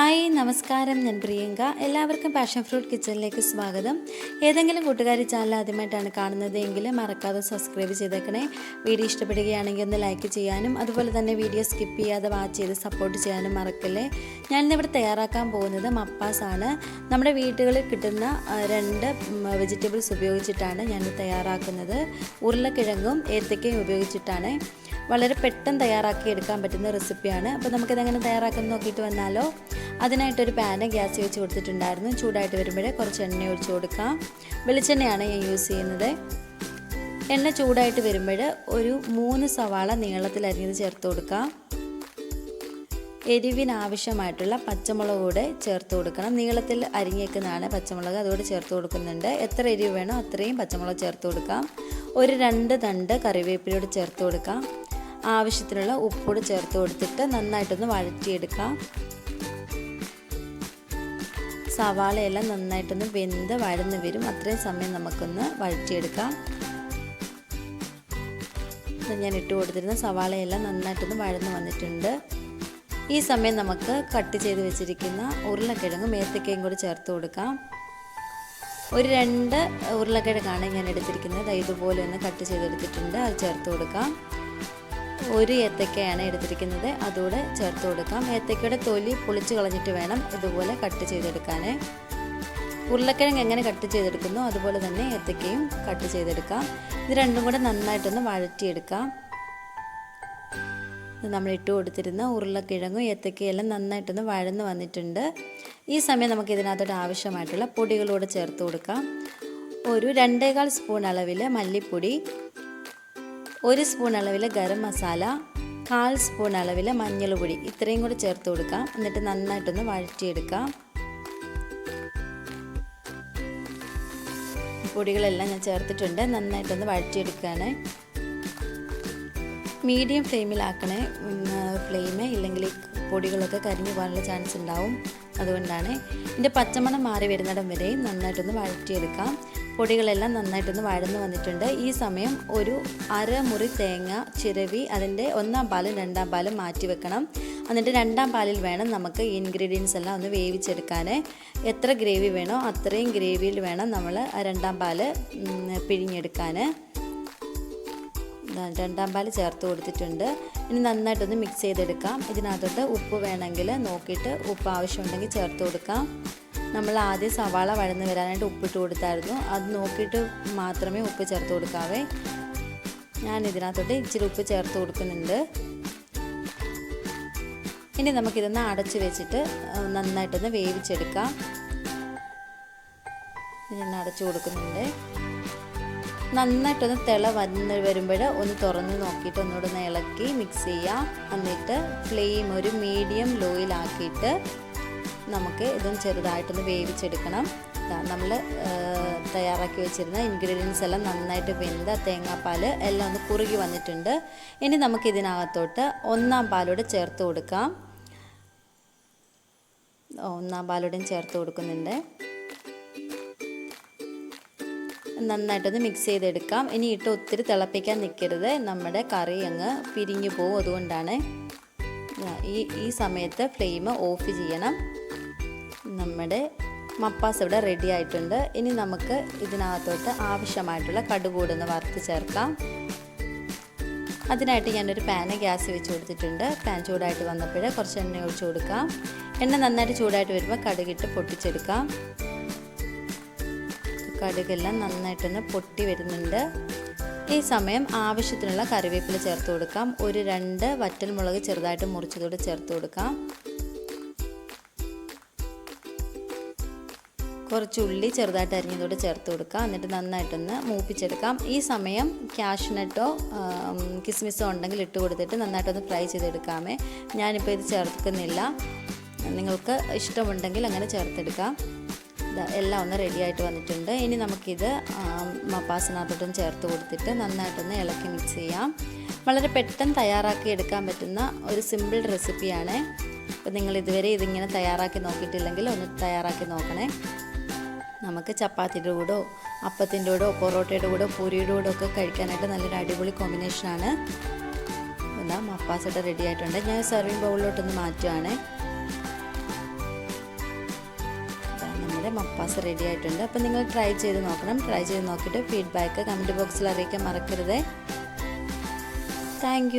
Hi നമസ്കാരം. ഞാൻ പ്രിയങ്ക. എല്ലാവർക്കും പാഷൻ ഫ്രൂട്ട് കിച്ചണിലേക്ക് സ്വാഗതം. ഏതെങ്കിലും കൂട്ടുകാരി ചാനൽ ആദ്യമായിട്ടാണ് കാണുന്നത് എങ്കിൽ മറക്കാതെ സബ്സ്ക്രൈബ് ചെയ്തേക്കണേ. വീഡിയോ ഇഷ്ടപ്പെടുകയാണെങ്കിൽ ഒന്ന് ലൈക്ക് ചെയ്യാനും അതുപോലെ തന്നെ വീഡിയോ സ്കിപ്പ് ചെയ്യാതെ വാച്ച് ചെയ്ത് സപ്പോർട്ട് ചെയ്യാനും മറക്കല്ലേ? ഞാനിന്നിവിടെ തയ്യാറാക്കാൻ പോകുന്നത് മപ്പാസ് ആണ് നമ്മുടെ വീടുകളിൽ കിട്ടുന്ന രണ്ട് വെജിറ്റബിൾസ് ഉപയോഗിച്ചിട്ടാണ് ഞാൻ തയ്യാറാക്കുന്നത്. ഉരുളക്കിഴങ്ങും ഏത്തക്കയും ഉപയോഗിച്ചിട്ടാണ്. വളരെ പെട്ടെന്ന് തയ്യാറാക്കി എടുക്കാൻ പറ്റുന്ന റെസിപ്പിയാണ് അപ്പോൾ നമുക്കിതെങ്ങനെ തയ്യാറാക്കുന്ന നോക്കിയിട്ട് വന്നാലോ? അതിനായിട്ടൊരു പാന് ഗ്യാസ് വെച്ച് കൊടുത്തിട്ടുണ്ടായിരുന്നു. ചൂടായിട്ട് വരുമ്പോഴേ കുറച്ച് എണ്ണ ഒഴിച്ച് കൊടുക്കാം. വെളിച്ചെണ്ണയാണ് ഞാൻ യൂസ് ചെയ്യുന്നത്. എണ്ണ ചൂടായിട്ട് വരുമ്പോൾ ഒരു മൂന്ന് സവാള നീളത്തിൽ അരിഞ്ഞത് ചേർത്ത് കൊടുക്കാം. എരിവിനാവശ്യമായിട്ടുള്ള പച്ചമുളക് കൂടെ ചേർത്ത് കൊടുക്കണം. നീളത്തിൽ അരിഞ്ഞേക്കുന്നതാണ് പച്ചമുളക് അതുകൂടെ ചേർത്ത് കൊടുക്കുന്നുണ്ട്. എത്ര എരിവ് വേണോ അത്രയും പച്ചമുളക് ചേർത്ത് കൊടുക്കാം. ഒരു രണ്ട് തണ്ട് കറിവേപ്പിലയോട് ചേർത്ത് കൊടുക്കാം. ആവശ്യത്തിനുള്ള ഉപ്പൂടെ ചേർത്ത് കൊടുത്തിട്ട് നന്നായിട്ടൊന്ന് വഴറ്റിയെടുക്കാം. സവാളയെല്ലാം നന്നായിട്ടൊന്ന് വെന്ത് വഴന്ന് വരും. അത്രയും സമയം നമുക്കൊന്ന് വഴറ്റിയെടുക്കാം. ഞാൻ ഇട്ട് കൊടുത്തിരുന്ന സവാളയെല്ലാം നന്നായിട്ടൊന്ന് വഴന്ന് വന്നിട്ടുണ്ട്. ഈ സമയം നമുക്ക് കട്ട് ചെയ്ത് വെച്ചിരിക്കുന്ന ഉരുളക്കിഴങ്ങ് ഏത്തക്കയും കൂടി ചേർത്ത് കൊടുക്കാം. ഒരു രണ്ട് ഉരുളക്കിഴങ്ങാണ് ഞാൻ എടുത്തിരിക്കുന്നത്. ഇതുപോലെ ഒന്ന് കട്ട് ചെയ്തെടുത്തിട്ടുണ്ട്. അത് ചേർത്ത് കൊടുക്കാം. ഒരു ഏത്തക്കയാണ് എടുത്തിരിക്കുന്നത്. അതുകൂടെ ചേർത്ത് കൊടുക്കാം. ഏത്തക്കയുടെ തൊലി പൊളിച്ച് കളഞ്ഞിട്ട് വേണം ഇതുപോലെ കട്ട് ചെയ്തെടുക്കാൻ ഉരുളക്കിഴങ്ങ് എങ്ങനെ കട്ട് ചെയ്തെടുക്കുന്നു അതുപോലെ തന്നെ ഏത്തക്കയും കട്ട് ചെയ്തെടുക്കാം. ഇത് രണ്ടും കൂടെ നന്നായിട്ടൊന്ന് വഴറ്റിയെടുക്കാം. നമ്മൾ ഇട്ട് കൊടുത്തിരുന്ന ഉരുളക്കിഴങ്ങും ഏത്തക്കയെല്ലാം നന്നായിട്ടൊന്ന് വഴന്ന് വന്നിട്ടുണ്ട്. ഈ സമയം നമുക്ക് ഇതിനകത്തോട്ട് ആവശ്യമായിട്ടുള്ള പൊടികളൂടെ ചേർത്ത് കൊടുക്കാം. ഒരു രണ്ടേകാൽ സ്പൂൺ അളവിൽ മല്ലിപ്പൊടി ഒരു സ്പൂൺ അളവിൽ ഗരം മസാല കാൽ സ്പൂൺ അളവിൽ മഞ്ഞൾപ്പൊടി ഇത്രയും കൂടി ചേർത്ത് കൊടുക്കാം എന്നിട്ട് നന്നായിട്ടൊന്ന് വഴറ്റിയെടുക്കാം. പൊടികളെല്ലാം ഞാൻ ചേർത്തിട്ടുണ്ട്. നന്നായിട്ടൊന്ന് വഴറ്റിയെടുക്കുകയാണ്. മീഡിയം ഫ്ലെയിമിലാക്കണേ ഫ്ലെയിം ഇല്ലെങ്കിൽ പൊടികളൊക്കെ കരിഞ്ഞു പോകാനുള്ള ചാൻസ് ഉണ്ടാവും. അതുകൊണ്ടാണ് ഇതിന്റെ പച്ചമണം മാറി വരുന്നിടം വരെയും നന്നായിട്ടൊന്ന് വഴറ്റിയെടുക്കാം. പൊടികളെല്ലാം നന്നായിട്ടൊന്ന് വഴന്ന് വന്നിട്ടുണ്ട്. ഈ സമയം ഒരു അരമുറി തേങ്ങ ചിരവി അതിന്റെ ഒന്നാം പാലും രണ്ടാം പാലും മാറ്റി വെക്കണം. എന്നിട്ട് രണ്ടാം പാലിൽ വേണം നമുക്ക് ഇൻഗ്രീഡിയൻസ് എല്ലാം ഒന്ന് വേവിച്ചെടുക്കാൻ എത്ര ഗ്രേവി വേണോ അത്രയും ഗ്രേവിയിൽ വേണം നമ്മൾ രണ്ടാം പാൽ പിഴിഞ്ഞെടുക്കാൻ രണ്ടാം പാൽ ചേർത്ത് കൊടുത്തിട്ടുണ്ട്. ഇനി നന്നായിട്ടൊന്ന് മിക്സ് ചെയ്തെടുക്കാം. ഇതിനകത്തോട്ട് ഉപ്പ് വേണമെങ്കിൽ നോക്കിയിട്ട് ഉപ്പ് ആവശ്യമുണ്ടെങ്കിൽ ചേർത്ത് കൊടുക്കാം. നമ്മൾ ആദ്യം സവാള വഴന്ന് വരാനായിട്ട് ഉപ്പിട്ട് കൊടുത്തായിരുന്നു. അത് നോക്കിയിട്ട് മാത്രമേ ഉപ്പ് ചേർത്ത് കൊടുക്കാവേ. ഞാൻ ഇതിനകത്തോട്ട് ഇച്ചിരി ഉപ്പ് ചേർത്ത് കൊടുക്കുന്നുണ്ട്. ഇനി നമുക്കിതൊന്ന് അടച്ച് വെച്ചിട്ട് നന്നായിട്ടൊന്ന് വേവിച്ചെടുക്കാം. ഞാൻ അടച്ചു കൊടുക്കുന്നുണ്ട്. നന്നായിട്ടൊന്ന് തിള വന്ന് വരുമ്പോൾ ഒന്ന് തുറന്ന് നോക്കിയിട്ട് ഒന്നുകൂടെ ഒന്ന് ഇളക്കി മിക്സ് ചെയ്യാം. എന്നിട്ട് ഫ്ലെയിം ഒരു മീഡിയം ലോയിലാക്കിയിട്ട് നമുക്ക് ഇതും ചെറുതായിട്ടൊന്ന് വേവിച്ചെടുക്കണം. നമ്മൾ തയ്യാറാക്കി വെച്ചിരുന്ന ഇൻഗ്രീഡിയൻസ് എല്ലാം നന്നായിട്ട് വെന്ത തേങ്ങാപ്പാൽ എല്ലാം ഒന്ന് കുറുകി വന്നിട്ടുണ്ട്. ഇനി നമുക്ക് ഇതിനകത്തോട്ട് ഒന്നാം പാലോട് ചേർത്ത് കൊടുക്കാം. ഒന്നാം പാലോടും ചേർത്ത് കൊടുക്കുന്നുണ്ട്. നന്നായിട്ടൊന്ന് മിക്സ് ചെയ്തെടുക്കാം. ഇനി ഇട്ട് ഒത്തിരി തിളപ്പിക്കാൻ നിൽക്കരുത്. നമ്മുടെ കറി അങ്ങ് പിരിഞ്ഞു പോകും. അതുകൊണ്ടാണ് ഈ ഈ സമയത്ത് ഫ്ലെയിം ഓഫ് ചെയ്യണം. നമ്മുടെ മപ്പാസ് ഇവിടെ റെഡി ആയിട്ടുണ്ട്. ഇനി നമുക്ക് ഇതിനകത്തോട്ട് ആവശ്യമായിട്ടുള്ള കടുകൂടൊന്ന് വറുത്ത് ചേർക്കാം. അതിനായിട്ട് ഞാനൊരു പാന് ഗ്യാസ് വെച്ച് കൊടുത്തിട്ടുണ്ട്. പാൻ ചൂടായിട്ട് വന്നപ്പോൾ കുറച്ച് എണ്ണ ഒഴിച്ചു കൊടുക്കാം. എണ്ണ നന്നായിട്ട് ചൂടായിട്ട് വരുമ്പോൾ കടുകിട്ട് പൊട്ടിച്ചെടുക്കാം. കടുകെല്ലാം നന്നായിട്ടൊന്ന് പൊട്ടി വരുന്നുണ്ട്. ഈ സമയം ആവശ്യത്തിനുള്ള കറിവേപ്പില ചേർത്ത് കൊടുക്കാം. ഒരു രണ്ട് വറ്റൽമുളക് ചെറുതായിട്ട് മുറിച്ചതോടെ ചേർത്ത് കൊടുക്കാം. കുറച്ച് ഉള്ളി ചെറുതായിട്ട് അരിഞ്ഞതോടെ ചേർത്ത് കൊടുക്കാം. എന്നിട്ട് നന്നായിട്ടൊന്ന് മൂപ്പിച്ചെടുക്കാം. ഈ സമയം ക്യാഷ്നട്ടോ കിസ്മിസോ ഉണ്ടെങ്കിൽ ഇട്ട് കൊടുത്തിട്ട് നന്നായിട്ടൊന്ന് ഫ്രൈ ചെയ്തെടുക്കാമേ. ഞാനിപ്പോൾ ഇത് ചേർക്കുന്നില്ല. നിങ്ങൾക്ക് ഇഷ്ടമുണ്ടെങ്കിൽ അങ്ങനെ ചേർത്തെടുക്കാം. എല്ലാം ഒന്ന് റെഡി ആയിട്ട് വന്നിട്ടുണ്ട്. ഇനി നമുക്കിത് മപ്പാസിനകത്തോട്ടും ചേർത്ത് കൊടുത്തിട്ട് നന്നായിട്ടൊന്ന് ഇളക്കി മിക്സ് ചെയ്യാം. വളരെ പെട്ടെന്ന് തയ്യാറാക്കി എടുക്കാൻ പറ്റുന്ന ഒരു സിമ്പിൾ റെസിപ്പിയാണ് അപ്പോൾ നിങ്ങൾ ഇതുവരെ ഇതിങ്ങനെ തയ്യാറാക്കി നോക്കിയിട്ടില്ലെങ്കിൽ ഒന്ന് തയ്യാറാക്കി നോക്കണേ. നമുക്ക് ചപ്പാത്തിയുടെ കൂടോ അപ്പത്തിന്റെ കൂടോ പൊറോട്ടയുടെ കൂടോ പൂരിയുടെ കൂടോ ഒക്കെ കഴിക്കാനായിട്ട് നല്ലൊരു അടിപൊളി കോമ്പിനേഷനാണ് എന്താ മപ്പാസൊക്കെ റെഡി ആയിട്ടുണ്ട്. ഞാൻ സെർവിങ് ബൗളിലോട്ടൊന്ന് മാറ്റുവാണേ. നമ്മുടെ മപ്പാസ് റെഡി ആയിട്ടുണ്ട്. അപ്പോൾ നിങ്ങൾ ട്രൈ ചെയ്ത് നോക്കണം. ട്രൈ ചെയ്ത് നോക്കിയിട്ട് ഫീഡ്ബാക്ക് കമന്റ് ബോക്സിൽ അറിയിക്കാൻ മറക്കരുത്. താങ്ക്